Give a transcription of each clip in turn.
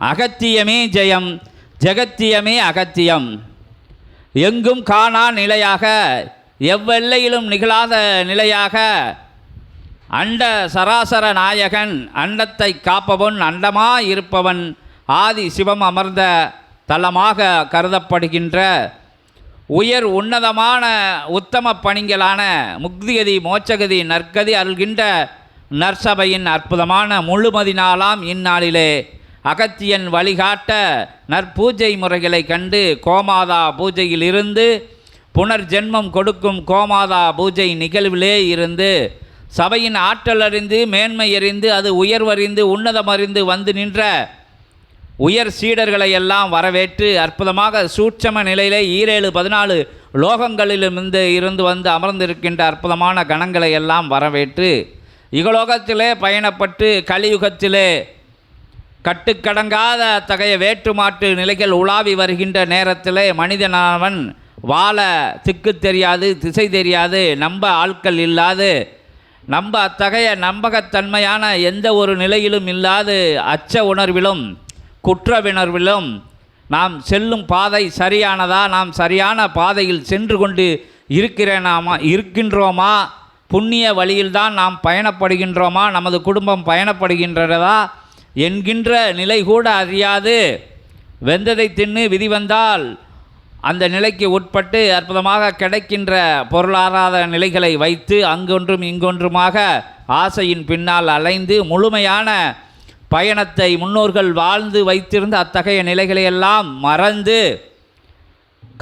அகத்தியமே ஜெயம் ஜெகத்தியமே அகத்தியம். எங்கும் காணா நிலையாக எவ்வெல்லையிலும் நிகழாத நிலையாக அண்ட சராசர நாயகன் அண்டத்தை காப்பவன் அண்டமாய் இருப்பவன் ஆதி சிவம் அமர்ந்த தலமாக கருதப்படுகின்ற உயர் உன்னதமான உத்தம பணிகளான முக்திகதி மோட்சகதி நற்கதி அருள்கின்ற நற்சபையின் அற்புதமான முழுமதி நாளாம் இந்நாளிலே அகத்தியன் வழிகாட்ட நற்பூஜை முறைகளை கண்டு கோமாதா பூஜையிலிருந்து புனர்ஜென்மம் கொடுக்கும் கோமாதா பூஜை நிகழ்விலே இருந்து சபையின் ஆற்றல் அறிந்து மேன்மை அறிந்து அது உயர்வறிந்து உன்னதமறிந்து வந்து நின்ற உயர் சீடர்களை எல்லாம் வரவேற்று அற்புதமாக சூட்சம நிலையிலே ஈரேழு பதினாலு லோகங்களிலிருந்து இருந்து வந்து அமர்ந்திருக்கின்ற அற்புதமான கணங்களை எல்லாம் வரவேற்று இகலோகத்திலே பயணப்பட்டு கலியுகத்திலே கட்டுக்கடங்காத அத்தகைய வேற்றுமாட்டு நிலைகள் உலாவி வருகின்ற நேரத்திலே மனிதனானவன் வாழ திக்கு தெரியாது திசை தெரியாது நம்ப ஆட்கள் இல்லாது நம்ப அத்தகைய நம்பகத்தன்மையான எந்த ஒரு நிலையிலும் இல்லாது அச்ச உணர்விலும் குற்றவிணர்விலும் நாம் செல்லும் பாதை சரியானதா நாம் சரியான பாதையில் சென்று கொண்டு இருக்கிறேனாமா இருக்கின்றோமா புண்ணிய வழியில்தான் நாம் பயணப்படுகின்றோமா? நமது குடும்பம் பயணப்படுகின்றதா? என்கின்ற நிலை கூட அறியாது. வெந்ததை தின்னு விதி வந்தால் அந்த நிலைக்கு உட்பட்டு அற்புதமாக கிடைக்கின்ற பொருளாதார நிலைகளை வைத்து அங்கொன்றும் இங்கொன்றுமாக ஆசையின் பின்னால் அலைந்து முழுமையான பயணத்தை முன்னோர்கள் வாழ்ந்து வைத்திருந்த அத்தகைய நிலைகளையெல்லாம் மறந்து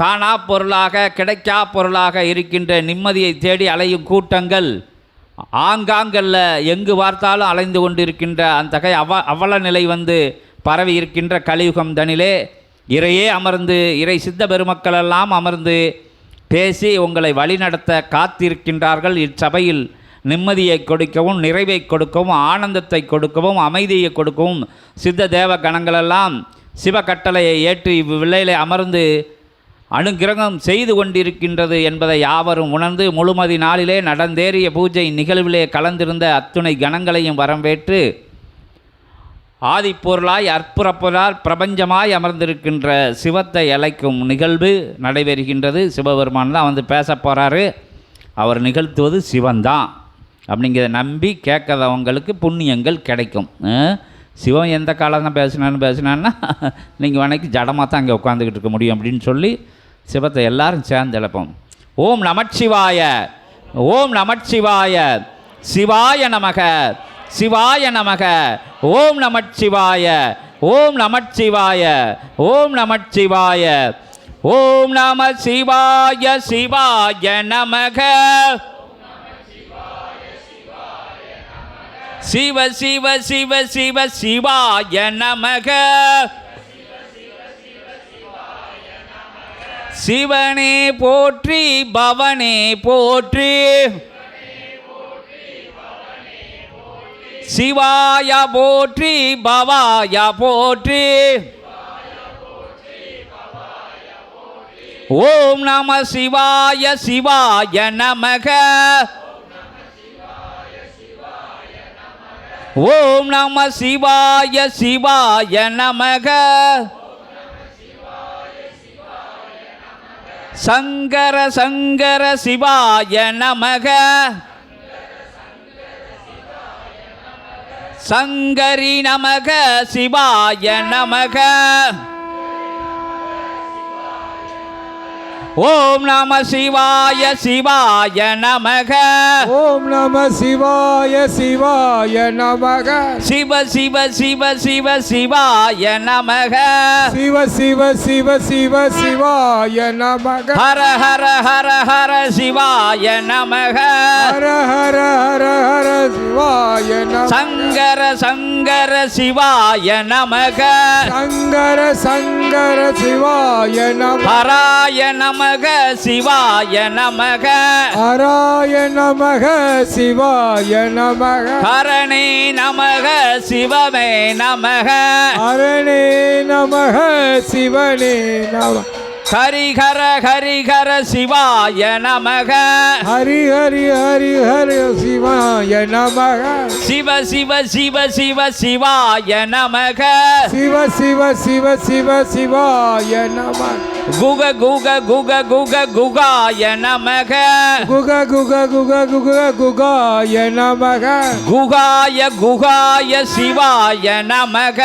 காணா பொருளாக கிடைக்கா பொருளாக இருக்கின்ற நிம்மதியை தேடி அலையும் கூட்டங்கள் ஆங்காங்கல்ல எங்கு பார்த்தாலும் அலைந்து கொண்டிருக்கின்ற அந்தகை அவ அவல நிலை வந்து பரவி இருக்கின்ற கலியுகம் தனிலே இறையே அமர்ந்து இறை சித்த பெருமக்களெல்லாம் அமர்ந்து பேசி உங்களை வழிநடத்த காத்திருக்கின்றார்கள். இச்சபையில் நிம்மதியை கொடுக்கவும் நிறைவை கொடுக்கவும் ஆனந்தத்தை கொடுக்கவும் அமைதியை கொடுக்கவும் சித்த தேவ கணங்களெல்லாம் சிவ கட்டளையை ஏற்று இவ்வில்லையிலே அமர்ந்து அனுகிரகம் செய்து கொண்டிருக்கின்றது என்பதை யாவரும் உணர்ந்து முழுமதி நாளிலே நடந்தேறிய பூஜை நிகழ்விலே கலந்திருந்த அத்துணை கணங்களையும் வரவேற்று ஆதிப்பொருளாய் அற்புறப்பொருளால் பிரபஞ்சமாய் அமர்ந்திருக்கின்ற சிவத்தை அழைக்கும் நிகழ்வு நடைபெறுகின்றது. சிவபெருமான் தான் வந்து பேச போகிறாரு அவர் நிகழ்த்துவது சிவன்தான் அப்படிங்கிறத நம்பி கேட்காதவங்களுக்கு புண்ணியங்கள் கிடைக்கும். சிவன் எந்த காலம் தான் பேசினான்னு பேசினான்னா நீங்கள் வனைக்கு ஜடமாக தான் அங்கே உட்காந்துக்கிட்டு இருக்க முடியும் அப்படின்னு சொல்லி சிவத்தை எல்லாரும் சேர்ந்தெழப்போம். ஓம் நமச்சிவாய ஓம் நமச்சிவாய சிவாய நமக சிவாய நமக ஓம் நமச்சிவாய ஓம் நமச்சிவாய ஓம் நமச்சிவாய ஓம் நம சிவாய சிவாய நமக. சிவ சிவ சிவ சிவ சிவாய நமக. சிவனே போற்றி பவனே போற்றி. சிவாய போற்றி பவாய போற்றி. ஓம் நம சிவாய சிவாய நமக. ஓம் நம சிவாய சிவாய நமக. சங்கர சங்கர சிவாய நமக. சங்கரி நமக சிவாய நமக. ஓம் நம சிவாய சிவாய நமக. ஓம் நம சிவாய சிவாய நமக. சிவ சிவ சிவ சிவ சிவாய நமக. சிவ சிவ சிவ சிவ சிவாய நமக. ஹர ஹர ஹர ஹர சிவாய நமக. ஹர ஹர ஹர ஹர சிவாய நம சங்கர சங்கர சிவாய நமக. சங்கர சங்கர சிவாய நம ஹராய நமக சிவாய நமக. ஹராய நமக சிவாய நமக. ஹரணே நமக சிவமே நமக. ஹரணே நமக சிவனே நம. ஹரிஹர ஹரிஹர சிவாய நமக. ஹரி ஹரி ஹரி ஹரி சிவாய நமக. சிவ சிவ சிவ சிவ சிவாய நமக. சிவ சிவ சிவ சிவ சிவாய நமக குக குக குக குக குகாய நமக. குக குக குக குக குகாய நமக. குகாய குகாய சிவாய நமக.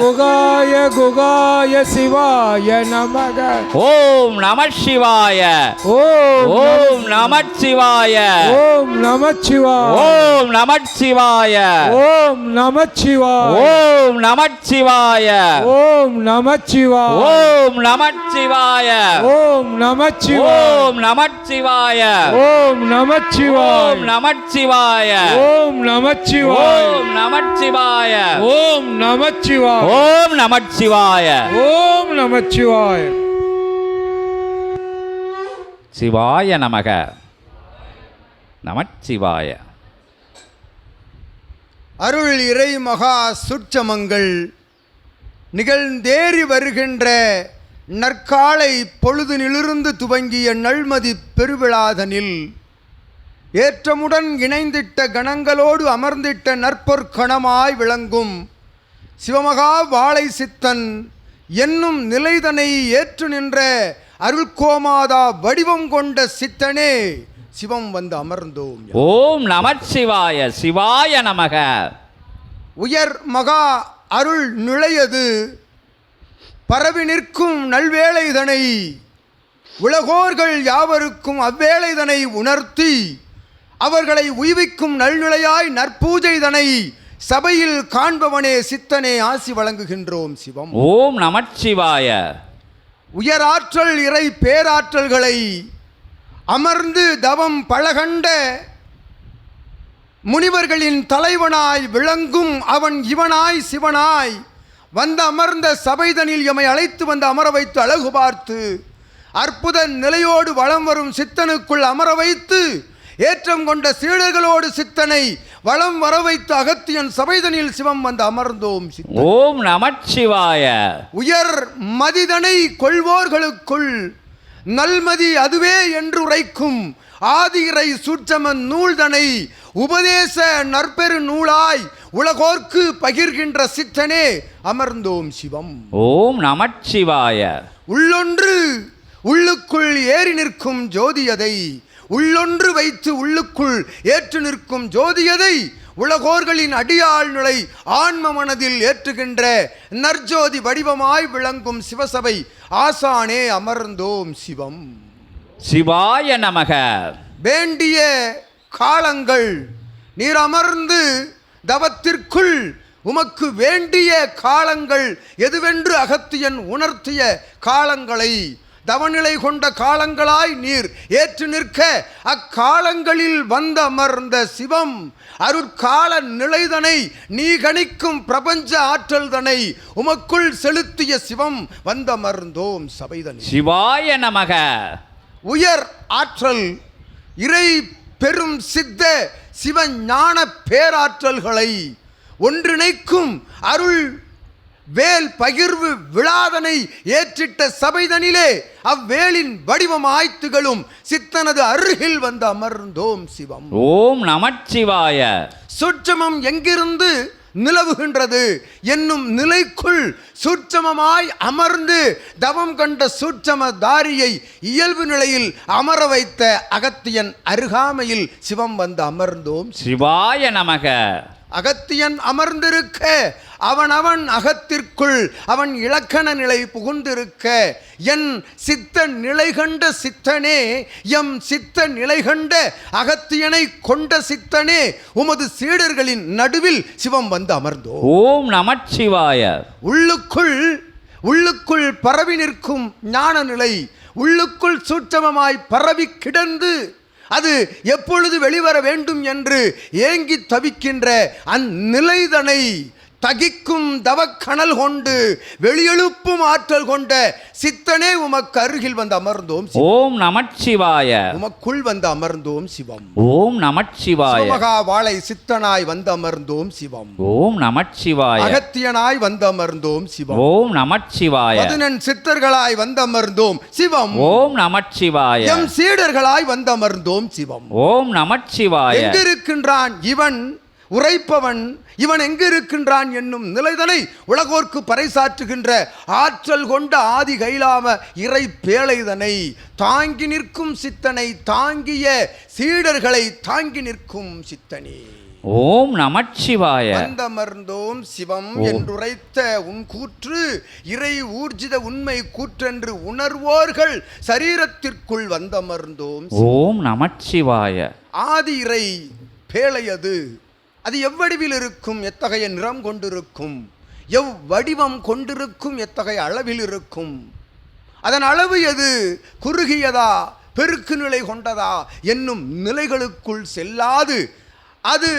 குகாய குகாய சிவாய நமக. ஓம் நம சிவாய. ஓம் ஓம் நம சிவாய. ஓம் நமச்சிவாய ஓம் நம சிவாய. ஓம் நமச்சிவாய ஓம் நம சிவாய. ஓம் நமச்சிவாய ஓம் நம சிவாய. ஓம் நமச்சிவாய. ஓம் நம சிவாய ஓம் நமச்சிவாய. ஓம் நம சிவாய ஓம் நமச்சிவாய. ஓம் நம சிவாய ஓம் நமச்சிவாய. ஓம் நம சிவாய ஓம் நமச்சிவாய. சிவாய நமக. நமச்சிவாய. அருள் இறை மகா சுற்றமங்கள். நிகழ்ந்தேறி வருகின்ற நற்காலை பொழுதினிலிருந்து துவங்கிய நல்மதி பெருவிழாதனில் ஏற்றமுடன் இணைந்திட்ட கணங்களோடு அமர்ந்திட்ட நற்பொற்கணமாய் விளங்கும் சிவமகா வாழை சித்தன் என்னும் நிலைதனை ஏற்று நின்ற அருள்கோமாதா வடிவம் கொண்ட சித்தனே சிவம் வந்து அமர்ந்தோம். ஓம் நமச்சிவாய சிவாய நமக. உயர் மகா அருள் நுழையது பரவி நிற்கும் நல்வேளைதனை உலகோர்கள் யாவருக்கும் அவ்வேளைதனை உணர்த்தி அவர்களை உய்விக்கும் நல்நிலையாய் நற்பூஜைதனை சபையில் காண்பவனே சித்தனே ஆசி வழங்குகின்றோம் சிவம். ஓம் நமச்சிவாய. உயராற்றல் இறை பேராற்றல்களை அமர்ந்து தவம் பழகண்ட முனிவர்களின் தலைவனாய் விளங்கும் அவன் இவனாய் சிவனாய் வந்த அமர்ந்த சபைதனில் எமை அழைத்து வந்து அமர வைத்து அழகு பார்த்து அற்புத நிலையோடு வலம் வரும் சித்தனுக்குள் அமர வைத்து ஏற்றம் கொண்ட சீடர்களோடு சித்தனை வலம் வர வைத்து அகத்தியன் சபைதனில் சிவம் வந்து அமர்ந்தோம் ஓம் நமச்சிவாய. உயர் மதிதனை கொள்வோர்களுக்குள் நல்மதி அதுவே என்று உரைக்கும் ஆதிரை சூட்சமன் நூல்தனை உபதேச நற்பெரு நூலாய் உலகோர்க்கு பகிர்கின்ற சித்தனே அமர்ந்தோம் சிவம். ஓம் நமச்சிவாய. உள்ளொன்று உள்ளுக்குள் ஏறி நிற்கும் ஜோதியதை உள்ளொன்று வைத்து உள்ளுக்குள் ஏற்று நிற்கும் ஜோதியதை உலகோர்களின் அடியாள் நிலை ஆன்ம மனதில் ஏற்றுகின்ற நற்ஜோதி வடிவமாய் விளங்கும் சிவசபை ஆசானே அமர்ந்தோம் சிவம். சிவாய நமக. வேண்டிய காலங்கள் நீர் அமர்ந்து தவத்திற்குள் உமக்கு வேண்டிய காலங்கள் எதுவென்று அகத்தியன் உணர்த்திய காலங்களை தவநிலை கொண்ட காலங்களாய் நீர் ஏற்று நிற்க அக்காலங்களில் வந்த அமர்ந்த சிவம் அருட்கால நிலைதனை நீ கணிக்கும் பிரபஞ்ச ஆற்றல்தனை உமக்குள் செலுத்திய சிவம் வந்தமர்ந்தோம் சபைதனி. சிவாய நமக. உயர் ஆற்றல் இறை பெரும் சித்த சிவ ஞான பேராற்றல்களை ஒன்றிணைக்கும் அருள் வேல் பகிர்வு விழாதனை ஏற்றிட்ட சபைதனிலே அவ்வேலின் வடிவமாய் திகழும் சித்தனது அருகில் வந்து அமர்ந்தோம் சிவம். ஓம் நமச்சிவாய. சூட்சமம் எங்கிருந்து நிலவுகின்றது என்னும் நிலைக்குள் சூட்சமமாய் அமர்ந்து தவம் கண்ட சூட்சம தாரியை இயல்பு நிலையில் அமர வைத்த அகத்தியன் அருகாமையில் சிவம் வந்து அமர்ந்தோம். சிவாய நமக. அகத்தியன் அமர்ந்திருக்க அவன் அவன் அகத்திற்குள் அவன் இலக்கண நிலை புகுந்திருக்க என் சித்த நிலை கண்ட சித்தனே எம் சித்த நிலை கண்ட அகத்தியனை கொண்ட சித்தனே உமது சீடர்களின் நடுவில் சிவம் வந்து அமர்ந்தோ. ஓம் நமச்சிவாய. உள்ளுக்குள் உள்ளுக்குள் பரவி நிற்கும் ஞான நிலை உள்ளுக்குள் சூட்சமமாய் பரவி கிடந்து அது எப்பொழுது வெளிவர வேண்டும் என்று ஏங்கி தவிக்கின்ற அந்நிலைதனை தகிக்கும் தவக்கணல் கொண்டு வெளியெழுப்பும் ஆற்றல் கொண்ட சித்தனே உமக்கு அருகில் வந்து அமர்ந்தோம். ஓம் நமச்சிவாய. உமக்குள் வந்து அமர்ந்தோம் சிவம். ஓம் நமச்சிவாய. சிவமகா வாழை சித்தனாய் வந்து அமர்ந்தோம் சிவம். ஓம் நமச்சிவாய. அகத்தியனாய் வந்து அமர்ந்தோம் சிவம். ஓம் நமச்சிவாய. பதினெண் சித்தர்களாய் வந்து அமர்ந்தோம் சிவம். ஓம் நமச்சிவாய. எம் சீடர்களாய் வந்து அமர்ந்தோம் சிவம். ஓம் நமச்சிவாய. எங்கிருக்கின்றான் இவன்? உரைப்பவன் இவன் எங்கிருக்கின்றான் என்னும் நிலைதனை உலகோர்க்கு பறைசாற்றுகின்ற ஆற்றல் கொண்ட ஆதி கைலாம இறை பேழைதனை தாங்கி நிற்கும் சித்தனை தாங்கிய சீடர்களை தாங்கி நிற்கும் சித்தனே. ஓம் நமச்சிவாய. வந்தமர்ந்தோம் சிவம் என்றுரைத்த உன் கூற்று இறை ஊர்ஜித உண்மை கூற்றென்று உணர்வோர்கள் சரீரத்திற்குள் வந்தமர்ந்தோம் ஓம் நமச்சிவாய. ஆதி இறை பேழையது. அது எவ்வடிவில் இருக்கும்? எத்தகைய நிறம் கொண்டிருக்கும்? எவ் வடிவம் கொண்டிருக்கும்? எத்தகைய அளவில் இருக்கும்? அதன் அளவு எது? குறுகியதா? பெருக்கு நிலை கொண்டதா? என்னும் நிலைகளுக்குள் செல்லாது. அது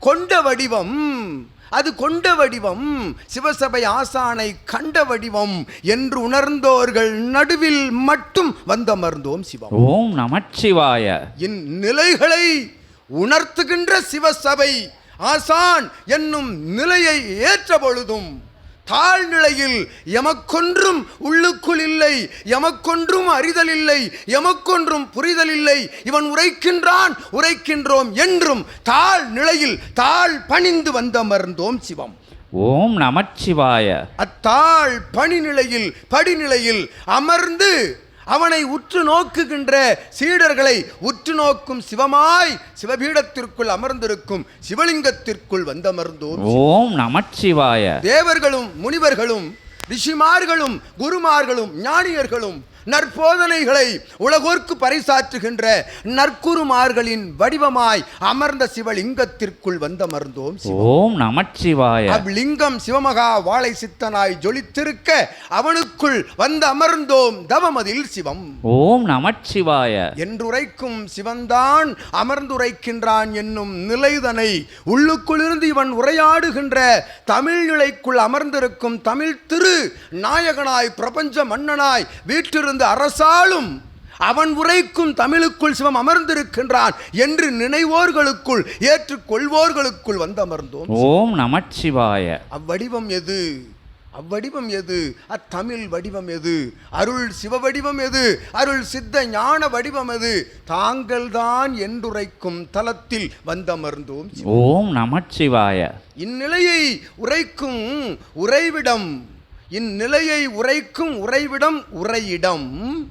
கொண்ட வடிவம். அது கொண்ட வடிவம். சிவசபை ஆசானை கண்ட வடிவம் என்று உணர்ந்தோர்கள் நடுவில் மட்டும் வந்தமர்ந்தோம் சிவம். ஓம் நமச்சிவாய. இந்நிலைகளை உணர்த்துகின்ற சிவசபை ஆசான் என்னும் நிலையை ஏற்ற பொழுதும் தாழ்நிலையில் எமக்கொன்றும் உள்ளுக்குள் இல்லை எமக்கொன்றும் அறிதல் இல்லை எமக்கொன்றும் புரிதல் இல்லை இவன் உரைக்கின்றான் உரைக்கின்றோம் என்றும் தாழ் நிலையில் தாழ் பணிந்து வந்தமர்ந்தோம் சிவம். ஓம் நமச்சிவாய. அத்தாழ் பணிநிலையில் படிநிலையில் அமர்ந்து அவனை உற்று நோக்குகின்ற சீடர்களை உற்று நோக்கும் சிவமாய் சிவபீடத்திற்குள் அமர்ந்திருக்கும் சிவலிங்கத்திற்குள் வந்தமர்ந்தோம். ஓம் நமச்சிவாய. தேவர்களும் முனிவர்களும் ரிஷிமார்களும் குருமார்களும் ஞானியர்களும் நற்போதனைகளை உலகோர்க்கு பறைசாற்றுகின்ற நற்குருமார்களின் வடிவமாய் அமர்ந்த சிவலிங்கத்திற்குள் வந்தமர்ந்தோம். ஓம் நமச்சிவாய. அவ்லிங்கம் சிவமகா வாழை சித்தனாய் ஜொலித்திருக்க அவனுக்குள் வந்து அமர்ந்தோம் தவமதில் சிவம். ஓம் நமச்சிவாய. என்றுரைக்கும் சிவன்தான் அமர்ந்துரைக்கின்றான் என்னும் நிலைதனை உள்ளுக்குள்ளிருந்து இவன் உரையாடுகின்ற தமிழ் நிலைக்குள் அமர்ந்திருக்கும் தமிழ் திரு நாயகனாய் பிரபஞ்ச மன்னனாய் வீற்றிருந்து அரசாளும் அவன் உரைக்கும் தமிழுக்குள் சிவம் அமர்ந்திருக்கின்றான் என்று நினைவோர்களுக்குள் ஏற்றுக்கொள்வோர்களுக்குள் வந்து அமர்ந்தோம் ஓம் நமச்சிவாய. அவ்வடிவம் எது? அவ்வடிவம் எது? அத்தமிழ் வடிவம் எது? அருள் சிவ வடிவம் எது? அருள் சித்த ஞான வடிவம் எது? தாங்கள்தான் என்றுரைக்கும் தலத்தில் வந்தமர்ந்தோம். ஓம் நமச்சிவாய. இந்நிலையை உரைக்கும் உறைவிடம் இந்நிலையை உரைக்கும் உறைவிடம் உறையிடம்.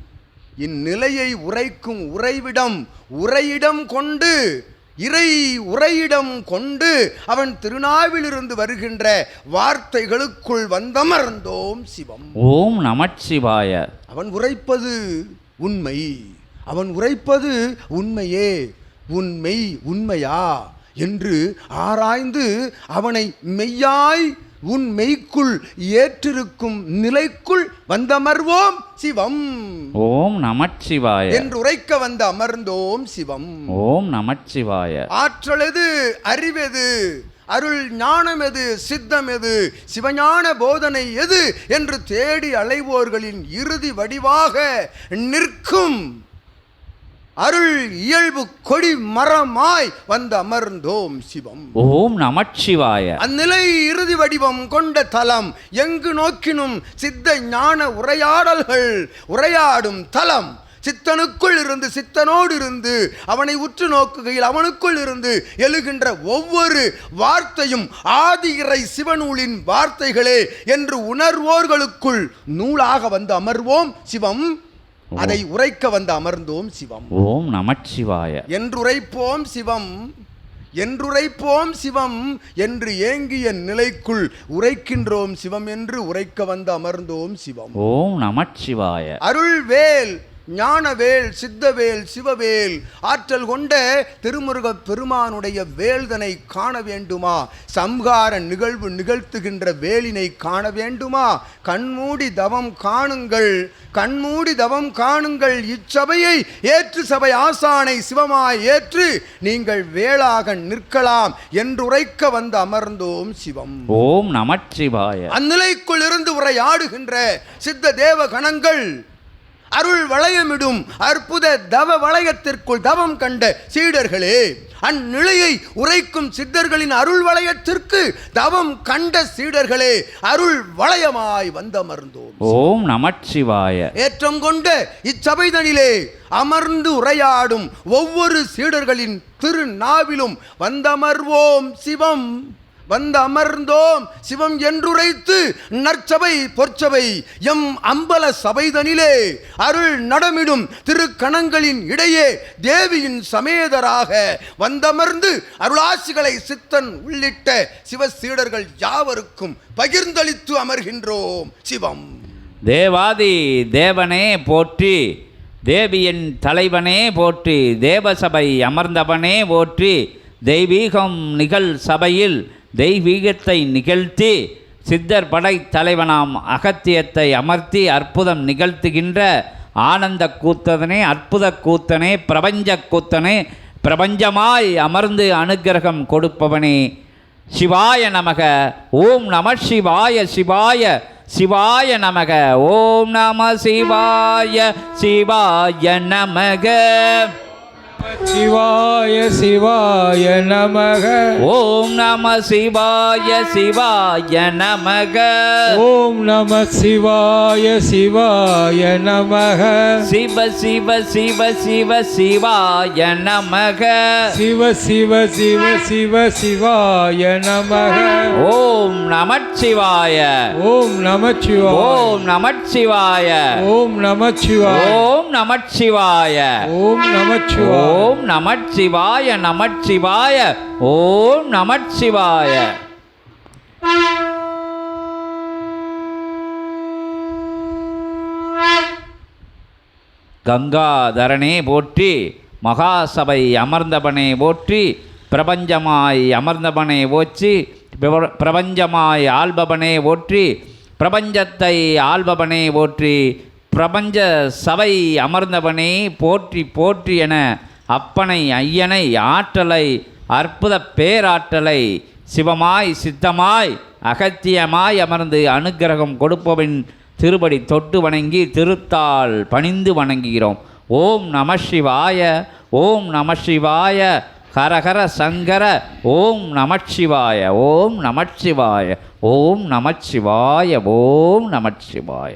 இந்நிலையை உரைக்கும் உறைவிடம் உறையிடம் கொண்டு இறை உறையிடம் கொண்டு அவன் திருநாவிலிருந்து வருகின்ற வார்த்தைகளுக்குள் வந்தமர்ந்தோம் சிவம். ஓம் நமச்சிவாய. அவன் உரைப்பது உண்மை. அவன் உரைப்பது உண்மையே. உண்மை உண்மையா? என்று ஆராய்ந்து அவனை மெய்யாய் உன் மெய்க்குள் ஏற்றிருக்கும் நிலைக்குள் வந்தமர்வோம் சிவம். ஓம் நமச்சிவாய. என்று உரைக்க வந்து அமர்ந்தோம் சிவம். ஓம் நமச்சிவாய. ஆற்றல் எது அறிவெது அருள் ஞானம் எது சித்தம் எது சிவஞான போதனை எது என்று தேடி அலைவோர்களின் இறுதி வடிவாக நிற்கும். அருள் இயல்பு கொடி மரமாய் வந்து அமர்ந்தோம் சிவம். ஓம் நமச்சிவாய. அந்நிலை இறுதி வடிவம் கொண்ட தலம் எங்கு நோக்கினும் சித்த ஞான உரையாடல்கள் உரையாடும் தலம். சித்தனுக்குள் இருந்து சித்தனோடு இருந்து அவனை உற்று நோக்குகையில் அவனுக்குள் இருந்து எழுகின்ற ஒவ்வொரு வார்த்தையும் ஆதி இறை சிவநூலின் வார்த்தைகளே என்று உணர்வோர்களுக்குள் நூலாக வந்து அமர்வோம் சிவம். அதை உரைக்க வந்து அமர்ந்தோம் சிவம். ஓம் நமச்சிவாய. என்றுரைப்போம் சிவம். என்றுரைப்போம் சிவம். என்று ஏங்கிய நிலைக்குள் உரைக்கின்றோம் சிவம் என்று உரைக்க வந்து அமர்ந்தோம் சிவம். ஓம் நமச்சிவாய. அருள்வேல். ஞானவேல் சித்தவேல் சிவவேல் ஆற்றல் கொண்ட திருமுருக பெருமானுடைய வேல்தனை காண வேண்டுமா? சம்ஹார நிகழ்வு நிகழ்த்துகின்ற வேலினை காண வேண்டுமா? கண்மூடி தவம் காணுங்கள் கண்மூடி தவம் காணுங்கள். இச்சபையை ஏற்று சபை ஆசானை சிவமாய் ஏற்று நீங்கள் வேளாக நிற்கலாம் என்றுரைக்க வந்து அமர்ந்தோம் சிவம். ஓம் நமச்சிவாய. அந்நிலைக்குள் இருந்து உரையாடுகின்ற சித்த தேவ கணங்கள் அருள் வளையமிடும் அற்புத தவ வளையத்திற்குள் தவம் கண்ட சீடர்களே அந்நிலையை உரைக்கும் சித்தர்களின் அருள் வளையத்திற்கு தவம் கண்ட சீடர்களே அருள் வளையமாய் வந்தமர்ந்தோம். ஓம் நமச்சிவாய. ஏற்றம் கொண்ட இச்சபைதனிலே அமர்ந்து உரையாடும் ஒவ்வொரு சீடர்களின் திருநாவிலும் வந்தமர்வோம் சிவம். வந்து அமர்ந்தோம் சிவம் என்றுரைத்து நற்சபை பொற்சபை எம் அம்பல சபைதனிலே அருள் நடமிடும் திருக்கணங்களின் இடையே தேவியின் சமேதராக வந்தமர்ந்து அருளாசிகளை சித்தன் உள்ளிட்ட சிவசீடர்கள் யாவருக்கும் பகிர்ந்தளித்து அமர்கின்றோம் சிவம். தேவாதி தேவனே போற்றி தேவியின் தலைவனே போற்றி தேவசபை அமர்ந்தவனே போற்றி தெய்வீகம் நிகழ் சபையில் தெய்வீகத்தை நிகழ்த்தி சித்தர் படை தலைவனாம் அகத்தியத்தை அமர்த்தி அற்புதம் நிகழ்த்துகின்ற ஆனந்த கூத்தனே அற்புத கூத்தனே பிரபஞ்ச கூத்தனே பிரபஞ்சமாய் அமர்ந்து அனுக்கிரகம் கொடுப்பவனே. சிவாய நமக ஓம் நம சிவாய சிவாய சிவாய நமக ஓம் நம சிவாய சிவாய நமக. சிவாய சிவாய நமக. ஓம் நம சிவாய சிவாய நமக. ஓம் நம சிவாய சிவாய நமக. சிவ சிவ சிவ சிவ சிவாய நமக. சிவ சிவ சிவ சிவ சிவாய நமக. ஓம் நமச்சிவாய. ஓம் நமச்சிவாய. ஓம் நமச்சிவாய. ஓம் நமச்சிவாய. ஓம் நமச்சிவாய. ஓம் நமச்சிவாய. ஓம் நமச்சிவாய நமச்சிவாய. ஓம் நமச்சிவாய. கங்காதரனே போற்றி மகாசபை அமர்ந்தவனே போற்றி பிரபஞ்சமாய் அமர்ந்தவனே ஓச்சி பிரபஞ்சமாய் ஆள்பவனே ஓற்றி பிரபஞ்சத்தை ஆள்பவனே ஓற்றி பிரபஞ்ச சபை அமர்ந்தவனே போற்றி போற்றி என அப்பனை ஐயனை ஆற்றலை அற்புத பேராற்றலை சிவமாய் சித்தமாய் அகத்தியமாய் அமர்ந்து அனுக்கிரகம் கொடுப்பவன் திருபடி தொட்டு வணங்கி திருத்தாள் பணிந்து வணங்குகிறோம். ஓம் நம சிவாய ஓம் நம சிவாய ஹரஹர சங்கர ஓம் நமச்சிவாய ஓம் நமச்சிவாய ஓம் நமச்சிவாய ஓம் நமச்சிவாய